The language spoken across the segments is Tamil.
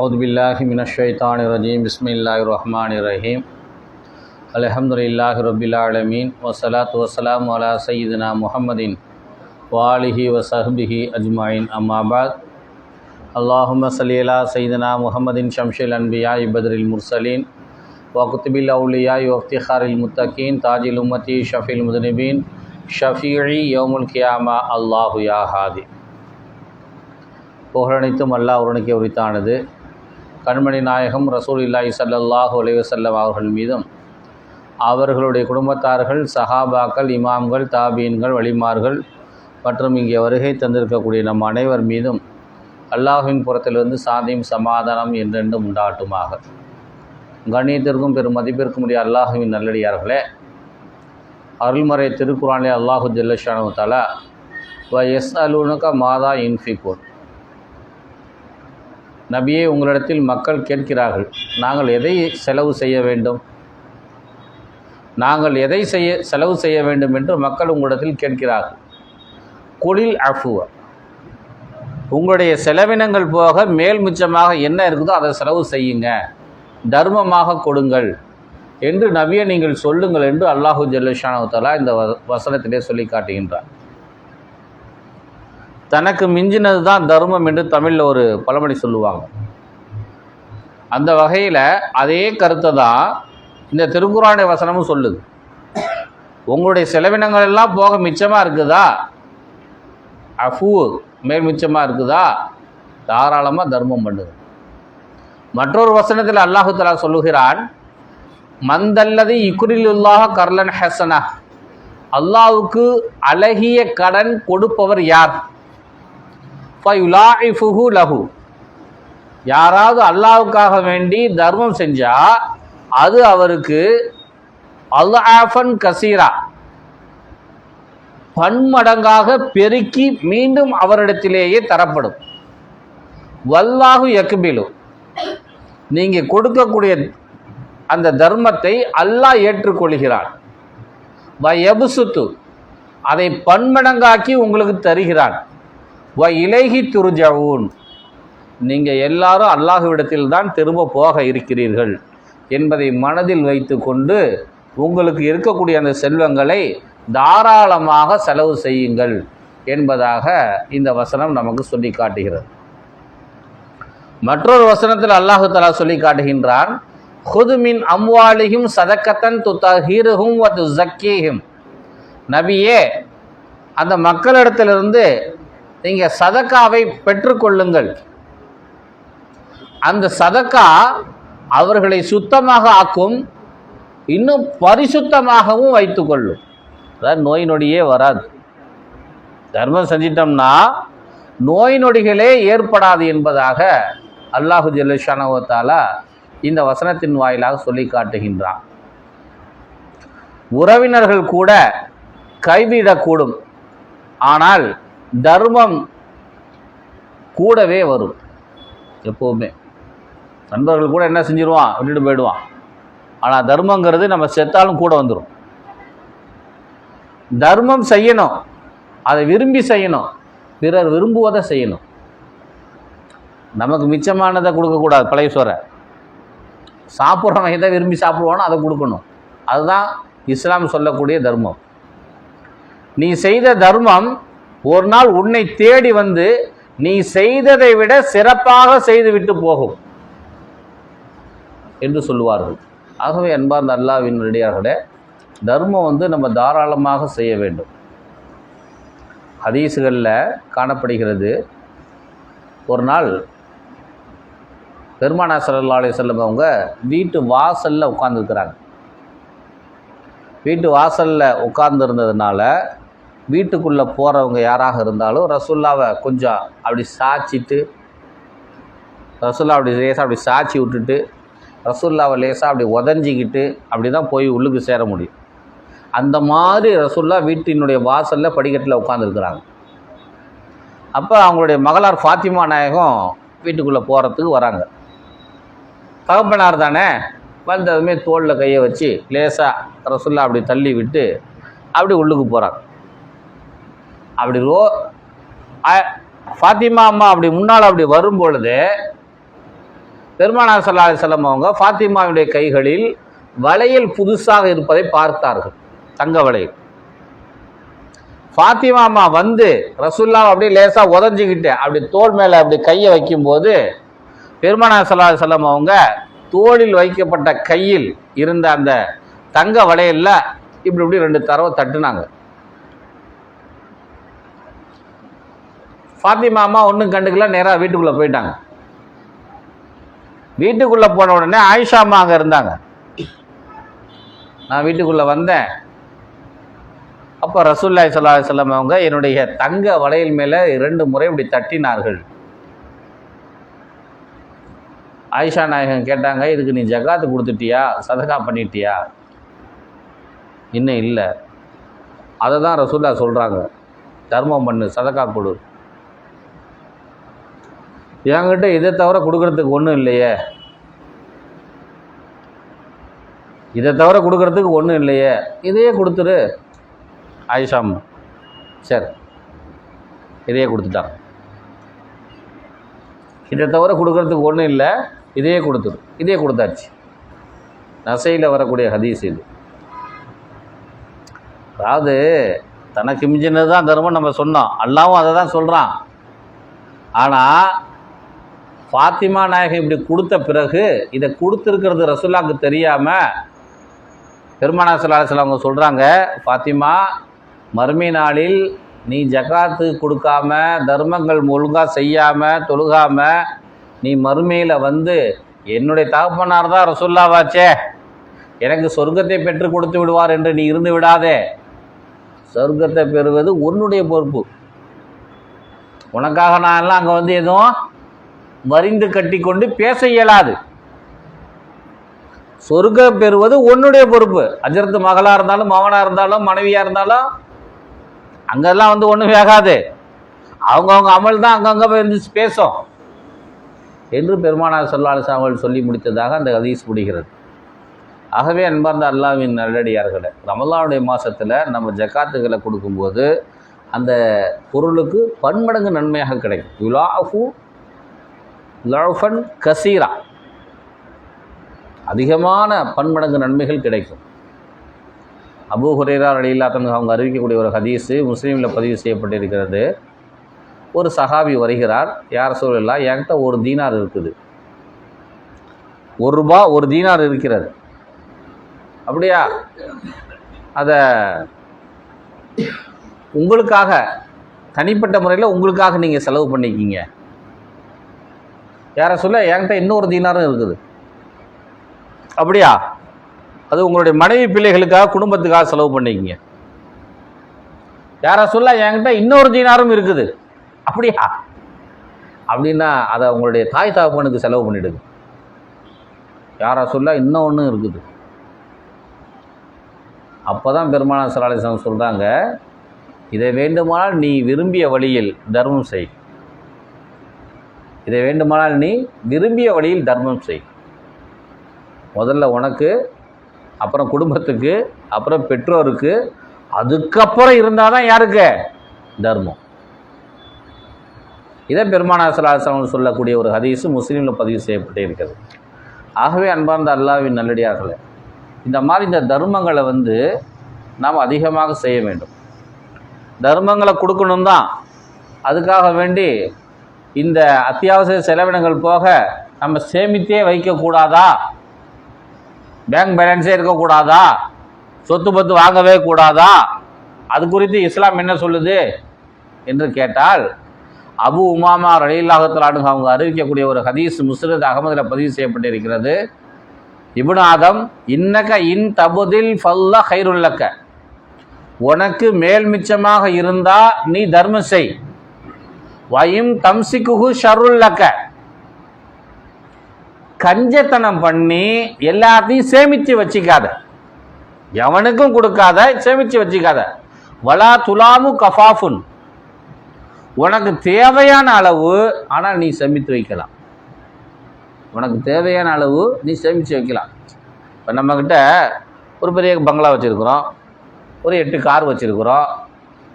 अउदबिल्लाशैतानरजीम बसमीम अलहमदिल्ला रबीआलमीन वसलात वसलाम सईदना महमदिन वाली वसहबी अजमाइन अम्माबाद अल्लाम सलीला सईदना महमदिन शमशिलबिया बदरमरसलिन वक़तबिलौलिया वफ्तारमतकीन ताजिलमती शफ़ीमदनबीन ஷஃபீழி யோமுல் கியாமா அல்லாஹு யாஹாதி புகழனைத்தும் அல்லாஹ் உருணுக்கே உரித்தானது கண்மணி நாயகம் ரசூல் இல்லாஹி சல்லாஹூ அலைஹி வஸல்லம் அவர்கள் மீதும் அவர்களுடைய குடும்பத்தார்கள் சஹாபாக்கள் இமாம்கள் தாபீன்கள் வழிமார்கள் மற்றும் இங்கே வருகை தந்திருக்கக்கூடிய நம் அனைவர் மீதும் அல்லாஹுவின் புறத்திலிருந்து சாந்தியும் சமாதானம் என்றென்றும் உண்டாட்டுமாக. கண்ணியத்திற்கும் பெரும் மதிப்பிற்கும் உடைய அல்லாஹுவின் நல்லடியார்களே அருள்மறை திருக்குறானே அல்லாஹு ஜல்லஷானு தலா வ எஸ் அலுனுக மாதா இன்ஃபிகூன் நபியே உங்களிடத்தில் மக்கள் கேட்கிறார்கள் நாங்கள் எதை செலவு செய்ய வேண்டும்? நாங்கள் எதை செய்ய செலவு செய்ய வேண்டும்? என்று மக்கள் உங்களிடத்தில் கேட்கிறார்கள். குளில் அஃபுவ. உங்களுடைய செலவினங்கள் போக மேல் மிச்சமாக என்ன இருக்குதோ அதை செலவு செய்யுங்க. தர்மமாக கொடுங்கள். என்று நபியை நீங்கள் சொல்லுங்கள் என்று அல்லாஹு ஜல்லுஷானவத்தலா இந்த வ- வசனத்திலே சொல்லி காட்டுகின்றார் தனக்கு மிஞ்சினது தான் தர்மம் என்று தமிழில் ஒரு பழமொழி சொல்லுவாங்க. அந்த வகையில் அதே கருத்தை தான் இந்த திருக்குறானுடைய வசனமும் சொல்லுது. உங்களுடைய செலவினங்கள் எல்லாம் போக மிச்சமாக இருக்குதா? அஃபு மேல் மிச்சமாக இருக்குதா? தாராளமாக தர்மம் பண்ணுது. மற்றொரு வசனத்தில் அல்லாஹு தலா சொல்லுகிறான் மந்தல்லது இக்குரிலுல்லாஹ கர்லன் ஹசனா. அல்லாவுக்கு அழகிய கடன் கொடுப்பவர் யார்? ஃபயுலாஇஃபுஹு லஹு யாராவது அல்லாஹ்வுக்காக வேண்டி தர்மம் செஞ்சா அது அவருக்கு அல்லாஃபன் கசீரா. பன்மடங்காக பெருக்கி மீண்டும் அவரிடத்திலேயே தரப்படும். வல்லாஹு யக்பிலு. நீங்கள் கொடுக்கக்கூடிய அந்த தர்மத்தை அல்லாஹ் ஏற்றுக்கொள்கிறான். வயபுசுத்து. எபுசுத்து அதை பன்மடங்காக்கி உங்களுக்கு தருகிறான். வ இலகி துருஜவுன். நீங்கள் எல்லாரும் அல்லாஹுவிடத்தில் தான் திரும்ப போக இருக்கிறீர்கள் என்பதை மனதில் வைத்துக்கொண்டு உங்களுக்கு இருக்கக்கூடிய அந்த செல்வங்களை தாராளமாக செலவு செய்யுங்கள் என்பதாக இந்த வசனம் நமக்கு சொல்லி காட்டுகிறது. மற்றொரு வசனத்தில் அல்லாஹு தலா சொல்லி காட்டுகின்றான் ஹுதுமின் அம்வாலிகும் சதக்கத்தன் துத்தஹீருகும் வ துஸக்கீஹிம் நபியே அந்த மக்களிடத்திலிருந்து நீங்கள் சதக்காவை பெற்றுக்கொள்ளுங்கள். அந்த சதக்கா அவர்களை சுத்தமாக ஆக்கும் இன்னும் பரிசுத்தமாகவும் வைத்துக்கொள்ளும். அதாவது நோய் நொடியே வராது. தர்மம் செஞ்சிட்டோம்னா நோய் நொடிகளே ஏற்படாது என்பதாக அல்லாஹு ஜல்லுஷானவத்தாலா இந்த வசனத்தின் வாயிலாக சொல்லி காட்டுகின்றான். உறவினர்கள் கூட கைவிடக்கூடும். ஆனால் தர்மம் கூடவே வரும் எப்போவுமே. நண்பர்கள் கூட என்ன செஞ்சிருவான்? விட்டுட்டு போயிடுவான். ஆனால் தர்மங்கிறது நம்ம செத்தாலும் கூட வந்துடும் தர்மம் செய்யணும். அதை விரும்பி செய்யணும். பிறர் விரும்புவதை செய்யணும். நமக்கு மிச்சமானதை கொடுக்கக்கூடாது பழைய சோறை. சாப்பிட்றவன் எதை விரும்பி சாப்பிடுவானோ அதை கொடுக்கணும். அதுதான் இஸ்லாம் சொல்லக்கூடிய தர்மம். நீ செய்த தர்மம் ஒரு நாள் உன்னை தேடி வந்து நீ செய்ததை விட சிறப்பாக செய்துவிட்டு போகும் என்று சொல்லுவார்கள். ஆகவே அன்பார்ந்த அல்லாவின் ரெடியார்களே தர்மம் வந்து நம்ம தாராளமாக செய்ய வேண்டும். ஹதீஸுகளில் காணப்படுகிறது ஒரு நாள் பெருமானா சல்லா அலைஹி அவங்க வீட்டு வாசலில் உட்காந்துருக்குறாங்க வீட்டு வாசலில் உட்கார்ந்துருந்ததுனால வீட்டுக்குள்ளே போகிறவங்க யாராக இருந்தாலும் ரசுல்லாவை கொஞ்சம் அப்படி சாய்ச்சிட்டு ரசுல்லா அப்படி லேசாக அப்படி சாய்ச்சி விட்டுட்டு ரசுல்லாவை லேசாக அப்படி உதஞ்சிக்கிட்டு அப்படி தான் போய் உள்ளுக்கு சேர முடியும். அந்த மாதிரி ரசுல்லா வீட்டினுடைய வாசலில் படிக்கட்டில் உட்காந்துருக்குறாங்க அப்போ அவங்களுடைய மகளார் ஃபாத்திமா நாயகம் வீட்டுக்குள்ளே போகிறதுக்கு வராங்க. தகப்பனார் தானே? வந்ததுமே தோளில் கையை வச்சு லேசாக ரசுல்லா அப்படி தள்ளி விட்டு அப்படி உள்ளுக்கு போகிறாங்க அப்படி ரோ ஃபாத்திமா அம்மா அப்படி முன்னால் அப்படி வரும் பொழுது பெருமானார் சல்லா அலைஹி அவங்க ஃபாத்திமாவுடைய கைகளில் வளையல் புதுசாக இருப்பதை பார்த்தார்கள் தங்க வளையல். ஃபாத்திமா அம்மா வந்து ரசுல்லா அப்படியே லேசாக உதஞ்சிக்கிட்டு அப்படி தோள் மேலே அப்படி கையை வைக்கும்போது பெருமானார் சல்லா செல்லம் அவங்க தோளில் வைக்கப்பட்ட கையில் இருந்த அந்த தங்க வளையலில் இப்படி இப்படி ரெண்டு தரவை தட்டுனாங்க. பாத்திமா அம்மா ஒன்றும் கண்டுக்கல நேராக வீட்டுக்குள்ளே போயிட்டாங்க. வீட்டுக்குள்ளே போன உடனே ஆயிஷா அம்மா அங்கே இருந்தாங்க. நான் வீட்டுக்குள்ளே வந்தேன். அப்போ ரசூல்லாய் சல்லா செல்லம் அவங்க என்னுடைய தங்க வளையல் மேலே இரண்டு முறை இப்படி தட்டினார்கள். ஆயிஷா நாயகன் கேட்டாங்க இதுக்கு நீ ஜகாத்து கொடுத்துட்டியா? சதகா பண்ணிட்டியா? இன்னும் இல்லை. அதை தான் ரசூல்லா சொல்கிறாங்க தர்மம் பண்ணு சதகா கொடு. என்கிட்ட இதை தவிர கொடுக்கறதுக்கு ஒன்றும் இல்லையே. இதை தவிர கொடுக்கறதுக்கு ஒன்றும் இல்லையே. இதையே கொடுத்துரு ஆயிஷாம். சரி. இதையே கொடுத்துட்டான். இதை தவிர கொடுக்கறதுக்கு ஒன்றும் இல்லை. இதையே கொடுத்துரு இதையே கொடுத்தாச்சு. நசையில் வரக்கூடிய ஹதீஸ் இது. அதாவது தனக்கு மிஞ்சினது தான் தர்மம் நம்ம சொன்னோம். அல்லாவும் அதை தான் சொல்கிறான் ஆனால் ஃபாத்திமா நாயகம் இப்படி கொடுத்த பிறகு இதை கொடுத்துருக்கிறது ரசுல்லாவுக்கு தெரியாமல் பெருமானா சல்லாஹ் அவங்க சொல்கிறாங்க ஃபாத்திமா மறுமை நாளில் நீ ஜகாத்து கொடுக்காம தர்மங்கள் ஒழுங்காக செய்யாமல் தொழுகாமல் நீ மறுமையில் வந்து என்னுடைய தகப்பனார் தான் ரசுல்லாவாச்சே எனக்கு சொர்க்கத்தை பெற்று கொடுத்து விடுவார் என்று நீ இருந்து விடாதே. சொர்க்கத்தை பெறுவது உன்னுடைய பொறுப்பு. உனக்காக நான் எல்லாம் அங்கே வந்து எதுவும் வரிந்து கட்டி கொண்டு பேச இயலாது. சொர்க்கம் பெறுவது உன்னுடைய பொறுப்பு. அஜரத்து மகளாக இருந்தாலும் மகனாக இருந்தாலும் மனைவியாக இருந்தாலும் அங்கெல்லாம் வந்து ஒன்றும் வேகாது அவங்கவுங்க அமல் தான் அங்கங்கே போய் வந்து பேசும். என்று பெருமானார் சொல்லாலிசா அவர்கள் சொல்லி முடித்ததாக அந்த ஹதீஸ் முடிகிறது. ஆகவே அன்பார்ந்த அல்லாவின் நல்லடியார்களே ரமலானுடைய மாதத்தில் நம்ம ஜக்காத்துகளை கொடுக்கும்போது அந்த பொருளுக்கு பன்மடங்கு நன்மையாக கிடைக்கும். யுலாஃபு லஃபன் கசீரா. அதிகமான பன்மடங்கு நன்மைகள் கிடைக்கும். அபூ ஹுரேரா அலில்லா அவங்க அறிவிக்கக்கூடிய ஒரு ஹதீஸு முஸ்லீமில் பதிவு செய்யப்பட்டிருக்கிறது. ஒரு சஹாபி வருகிறார் யார் சொல்லலாம் என்கிட்ட ஒரு தீனார் இருக்குது. ஒரு ரூபா ஒரு தீனார் இருக்கிறது. அப்படியா? அதை உங்களுக்காக தனிப்பட்ட முறையில் உங்களுக்காக நீங்கள் செலவு பண்ணிக்கிங்க. யார சொல்ல? என்கிட்ட இன்னொரு தீனாரும் இருக்குது. அப்படியா? அது உங்களுடைய மனைவி பிள்ளைகளுக்காக குடும்பத்துக்காக செலவு பண்ணிக்கிங்க. யார சொல்ல? என்கிட்ட இன்னொரு தீனாரும் இருக்குது. அப்படியா? அப்படின்னா அதை உங்களுடைய தாய் தகப்பனுக்கு செலவு பண்ணிடுது யாரா சொல்ல? இன்னும் இருக்குது. அப்போ தான் பெருமானார் சலாலிசம் சொல்கிறாங்க இதை வேண்டுமானால் நீ விரும்பிய வழியில் தர்மம் செய். இதை வேண்டுமானால் நீ விரும்பிய வழியில் தர்மம் செய். முதல்ல உனக்கு அப்புறம் குடும்பத்துக்கு அப்புறம் பெற்றோருக்கு அதுக்கப்புறம் இருந்தால் தான் யாருக்கு? தர்மம். இதை பெருமானார் சலாசலம் சொல்லக்கூடிய ஒரு ஹதீஸு முஸ்லீமில் பதிவு செய்யப்பட்டு இருக்கிறது. ஆகவே அன்பார்ந்த அல்லாவின் நல்லடியார்களே இந்த மாதிரி இந்த தர்மங்களை வந்து நாம் அதிகமாக செய்ய வேண்டும். தர்மங்களை கொடுக்கணும் தான் அதுக்காக வேண்டி இந்த அத்தியாவசிய செலவினங்கள் போக நம்ம சேமித்தே வைக்கக்கூடாதா பேங்க் பேலன்ஸே இருக்கக்கூடாதா சொத்து பத்து வாங்கவே கூடாதா? அது குறித்து இஸ்லாம் என்ன சொல்லுது என்று கேட்டால் அபு உமாமா ரலீல்லாஹத்தலானு அவங்க அறிவிக்கக்கூடிய ஒரு ஹதீஸ் முஸ்ரத் அகமதில் பதிவு செய்யப்பட்டிருக்கிறது. இப்னு ஆதம் இன்னக இன் தபுதில் ஃபல்ல ஹைருல்லக்க உனக்கு மேல் மிச்சமாக இருந்தா நீ தர்மம் செய். வயும் தம்சிக்குஹு ஷருல்லக்க கஞ்சத்தனம் பண்ணி எல்லாத்தையும் சேமித்து வச்சிக்காத. எவனுக்கும் கொடுக்காத சேமித்து வச்சிக்காத. வலா துலாமு கஃபாஃபுன். உனக்கு தேவையான அளவு ஆனால் நீ சேமித்து வைக்கலாம். உனக்கு தேவையான அளவு நீ சேமித்து வைக்கலாம். இப்போ நம்மக்கிட்ட ஒரு பெரிய பங்களா வச்சுருக்குறோம். ஒரு எட்டு கார் வச்சுருக்குறோம்.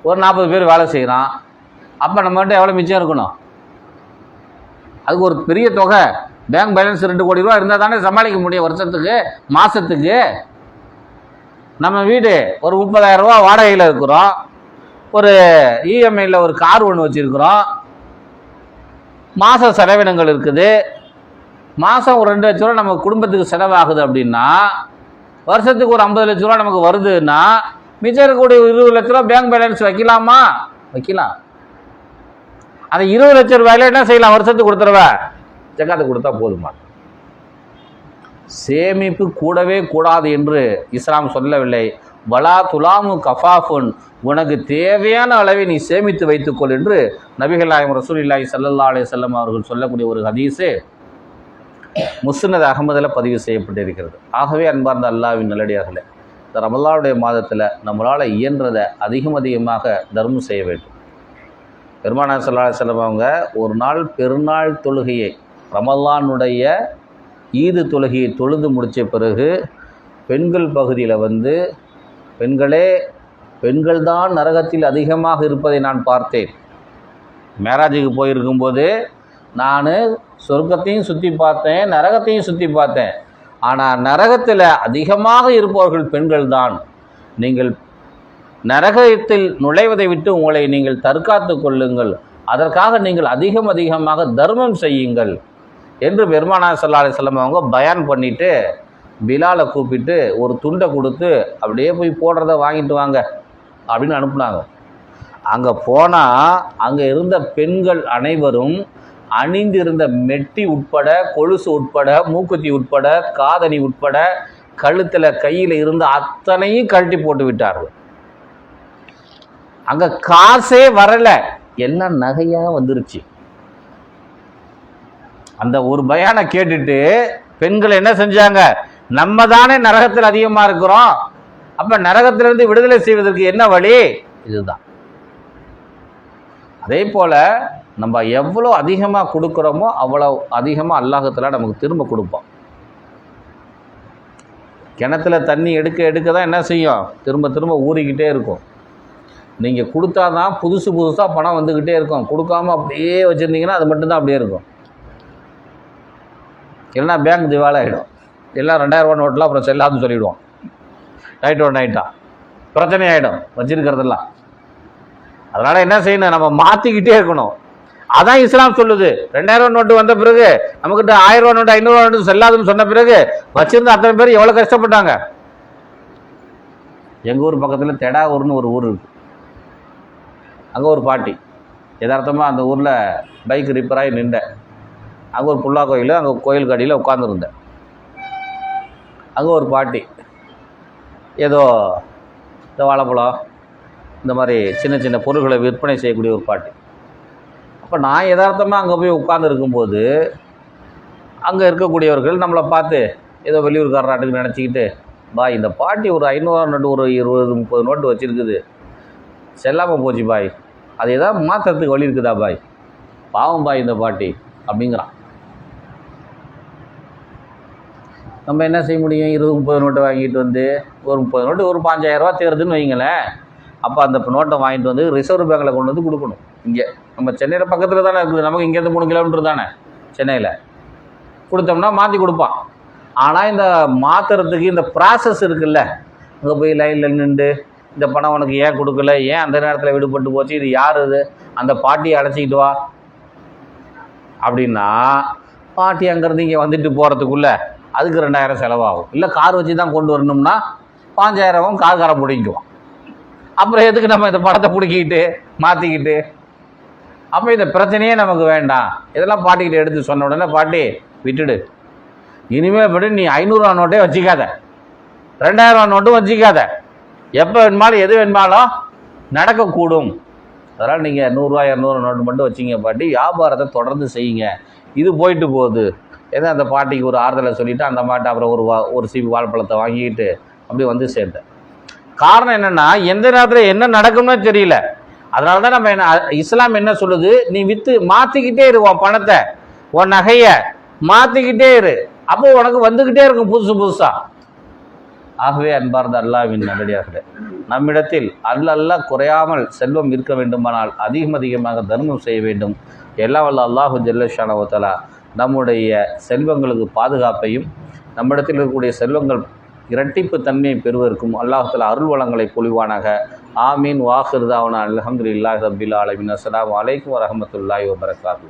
ஒரு நாற்பது பேர் வேலை செய்கிறான் அப்போ நம்மகிட்ட எவ்வளோ மிச்சம் இருக்கணும்? அதுக்கு ஒரு பெரிய தொகை. பேங்க் பேலன்ஸ் ரெண்டு கோடி ரூபா இருந்தால் தானே சமாளிக்க முடியும் வருஷத்துக்கு மாதத்துக்கு நம்ம வீடு ஒரு முப்பதாயிரம் ரூபா வாடகையில் இருக்கிறோம். ஒரு இஎம்ஐயில் ஒரு கார் ஒன்று வச்சுருக்குறோம். மாத செலவினங்கள் இருக்குது. மாதம் ஒரு ரெண்டு லட்ச ரூபா நம்ம குடும்பத்துக்கு செலவாகுது அப்படின்னா வருஷத்துக்கு ஒரு ஐம்பது லட்ச ரூபா நமக்கு வருதுன்னா மிச்சம் இருக்கக்கூடிய இருபது லட்ச ரூபா பேங்க் பேலன்ஸ் வைக்கலாமா? வைக்கலாம். அந்த இருபது லட்சம் ரூபாயில என்ன செய்யலாம்? வருஷத்துக்கு கொடுத்துருவ? ஜக்காத்து கொடுத்தா போதுமா? சேமிப்பு கூடவே கூடாது என்று இஸ்லாம் சொல்லவில்லை. வலா துலாமு கஃபாஃபுன். உனக்கு தேவையான அளவை நீ சேமித்து வைத்துக்கொள் என்று நபிகள் ரசூல் இல்லாஹி சல்லா அலைஹி வஸல்லம் அவர்கள் சொல்லக்கூடிய ஒரு ஹதீஸு முஸ்னத் அகமதில் பதிவு செய்யப்பட்டிருக்கிறது. ஆகவே அன்பார்ந்த அல்லாவின் நல்லடியார்களே இந்த ரமல்லாவுடைய மாதத்தில் நம்மளால் இயன்றதை அதிகம் அதிகமாக தர்மம் செய்ய வேண்டும். பெருமானார் சல்லா செல்லம் அவங்க ஒரு நாள் பெருநாள் தொழுகையை ரமலானுடைய ஈது தொழுகையை தொழுது முடித்த பிறகு பெண்கள் பகுதியில் வந்து பெண்களே பெண்கள்தான் நரகத்தில் அதிகமாக இருப்பதை நான் பார்த்தேன். மேராஜுக்கு போயிருக்கும்போது நான் சொர்க்கத்தையும் சுற்றி பார்த்தேன் நரகத்தையும் சுற்றி பார்த்தேன். ஆனால் நரகத்தில் அதிகமாக இருப்பவர்கள் பெண்கள் தான். நீங்கள் நரகத்தில் நுழைவதை விட்டு உங்களை நீங்கள் தற்காத்து கொள்ளுங்கள். அதற்காக நீங்கள் அதிகம் அதிகமாக தர்மம் செய்யுங்கள். என்று பெருமானா சல்லா அலிஸ்லாம் அவங்க பயான் பண்ணிவிட்டு பிலாலை கூப்பிட்டு ஒரு துண்டை கொடுத்து அப்படியே போய் போடுறத வாங்கிட்டு வாங்க அப்படின்னு அனுப்புனாங்க. அங்கே போனால் அங்கே இருந்த பெண்கள் அனைவரும் அணிந்திருந்த மெட்டி உட்பட கொலுசு உட்பட மூக்குத்தி உட்பட காதணி உட்பட கழுத்தில் கையில் இருந்த அத்தனையும் கழட்டி போட்டு விட்டார்கள். அங்கே காசே வரலை. எல்லாம் நகையாக வந்துருச்சு? அந்த ஒரு பயானை கேட்டுட்டு பெண்கள் என்ன செஞ்சாங்க? நம்ம தானே நரகத்தில் அதிகமாக இருக்கிறோம். அப்போ நரகத்திலிருந்து விடுதலை செய்வதற்கு என்ன வழி? இதுதான். அதே போல் நம்ம எவ்வளோ அதிகமாக கொடுக்குறோமோ அவ்வளோ அதிகமாக அல்லாஹத்தில் நமக்கு திரும்ப கொடுப்போம் கிணத்துல தண்ணி எடுக்க எடுக்க தான் என்ன செய்யும்? திரும்ப திரும்ப ஊறிக்கிட்டே இருக்கும். நீங்கள் கொடுத்தா தான் புதுசு புதுசாக பணம் வந்துக்கிட்டே இருக்கும். கொடுக்காம அப்படியே வச்சுருந்தீங்கன்னா அது மட்டும்தான் அப்படியே இருக்கும். இல்லைன்னா பேங்க் திவால் ஆகிடும் எல்லாம் ரெண்டாயிரரூவா நோட்டில் அப்புறம் செல்லாதுன்னு சொல்லிவிடுவோம் நைட் ஒரு நைட்டாக பிரச்சனை ஆகிடும் வச்சிருக்கிறதெல்லாம். அதனால் என்ன செய்யணும்? நம்ம மாற்றிக்கிட்டே இருக்கணும். அதான் இஸ்லாம் சொல்லுது. ரெண்டாயிரம் நோட்டு வந்த பிறகு நமக்கிட்ட ஆயிரம் ரூபா நோட்டு ஐநூறுரூவா நோட்டு செல்லாதுன்னு சொன்ன பிறகு வச்சிருந்த அத்தனை பேர் எவ்வளோ கஷ்டப்பட்டாங்க? எங்கள் ஊர் பக்கத்தில் தெடாவூர்னு ஒரு ஊர் இருக்குது அங்கே ஒரு பாட்டி. யதார்த்தமாக அந்த ஊரில் பைக் ரிப்பேராகி நின்றேன். அங்கே ஒரு புல்லா கோயில் அங்கே கோயில் கடியில் உட்காந்துருந்தேன் அங்கே ஒரு பாட்டி. ஏதோ இந்த வாழைப்பழம் இந்த மாதிரி சின்ன சின்ன பொருட்களை விற்பனை செய்யக்கூடிய ஒரு பாட்டி. அப்போ நான் யதார்த்தமாக அங்கே போய் உட்காந்துருக்கும்போது அங்கே இருக்கக்கூடியவர்கள் நம்மளை பார்த்து ஏதோ வெளியூர்காரராட்டுக்கு நினச்சிக்கிட்டு பாய் இந்த பாட்டி ஒரு ஐநூறுவா நோட்டு ஒரு இருபது முப்பது நோட்டு வச்சுருக்குது. செல்லாமல் போச்சு பாய். அது ஏதாவது மாற்றுறதுக்கு வழி இருக்குதா பாய்? பாவம் பாய் இந்த பாட்டி அப்படிங்கிறான். நம்ம என்ன செய்ய முடியும்? இருபது முப்பது நோட்டை வாங்கிட்டு வந்து ஒரு முப்பது நோட்டு ஒரு பாஞ்சாயிரரூவா தேருதுன்னு வைங்களேன். அப்போ அந்த நோட்டை வாங்கிட்டு வந்து ரிசர்வ் பேங்கில் கொண்டு வந்து கொடுக்கணும். இங்கே நம்ம சென்னையில் பக்கத்தில் தானே இருக்குது. நமக்கு இங்கேருந்து மூணு கிலோமீட்டர் தானே சென்னையில். கொடுத்தோம்னா மாற்றி கொடுப்பான். ஆனால் இந்த மாற்றுறதுக்கு இந்த ப்ராசஸ் இருக்குல்ல. அங்கே போய் லைனில் நின்று இந்த பணம் உனக்கு ஏன் கொடுக்கல? ஏன் அந்த நேரத்தில் விடுபட்டு போச்சு? இது யார் இது? அந்த பாட்டியை அழைச்சிக்கிட்டு வா. அப்படின்னா பாட்டி அங்கேருந்து இங்கே வந்துட்டு போகிறதுக்குள்ளே அதுக்கு ரெண்டாயிரம் செலவாகும். இல்லை கார் வச்சு தான் கொண்டு வரணும்னா பாஞ்சாயிரம் காரை பிடிக்குவோம் அப்புறம் எதுக்கு நம்ம இந்த படத்தை பிடிக்கிட்டு மாற்றிக்கிட்டு அப்போ இந்த பிரச்சனையே நமக்கு வேண்டாம். இதெல்லாம் பாட்டிக்கிட்ட எடுத்து சொன்ன உடனே பாட்டி விட்டுடு. இனிமேல் படி நீ ஐநூறுரூவா நோட்டே வச்சிக்காத. ரெண்டாயிரரூவா நோட்டும் வச்சுக்காத. எப்போ வேணுமாலும் எது வேணுமாலும் நடக்கக்கூடும். அதனால் நீங்கள் நூறுரூவா இரநூறு நோட்டு மட்டும் வச்சிங்க பாட்டி. வியாபாரத்தை தொடர்ந்து செய்யுங்க. இது போயிட்டு போகுது. ஏதோ அந்த பாட்டிக்கு ஒரு ஆறுதலை சொல்லிவிட்டு அந்த மாட்டை அப்புறம் ஒரு வா ஒரு சீப்பு வாழைப்பழத்தை வாங்கிக்கிட்டு அப்படி வந்து சேர்ந்தேன் காரணம் என்னென்னா எந்த நேரத்தில் என்ன நடக்கும்னு தெரியல. அதனால தான் நம்ம என்ன இஸ்லாம் என்ன சொல்லுது? நீ விற்று மாற்றிக்கிட்டே இரு உன் பணத்தை. உன் நகையை மாற்றிக்கிட்டே இரு. அப்போ உனக்கு வந்துக்கிட்டே இருக்கும் புதுசு புதுசாக ஆகவே அன்பார்ந்த அல்லாவின் நல்லடியார்களே நம்மிடத்தில் அல்லல்ல குறையாமல் செல்வம் இருக்க வேண்டுமானால் அதிகம் அதிகமாக தர்மம் செய்ய வேண்டும். எல்லாம் வல்ல அல்லாஹு ஜெல்லஷானவத்தலா நம்முடைய செல்வங்களுக்கு பாதுகாப்பையும் நம்மிடத்தில் இருக்கக்கூடிய செல்வங்கள் இரட்டிப்பு தன்மையை பெறுவதற்கும் அல்லாஹத்தில் அருள் வளங்களை பொழிவானாக. ஆமீன். வாஹிருதாவனா அலமதுல்லாஹ் ரபில் ஆலமின். அஸ்லாம் வலைக்கம் வரமத்துல்லாய் வபரகாத்து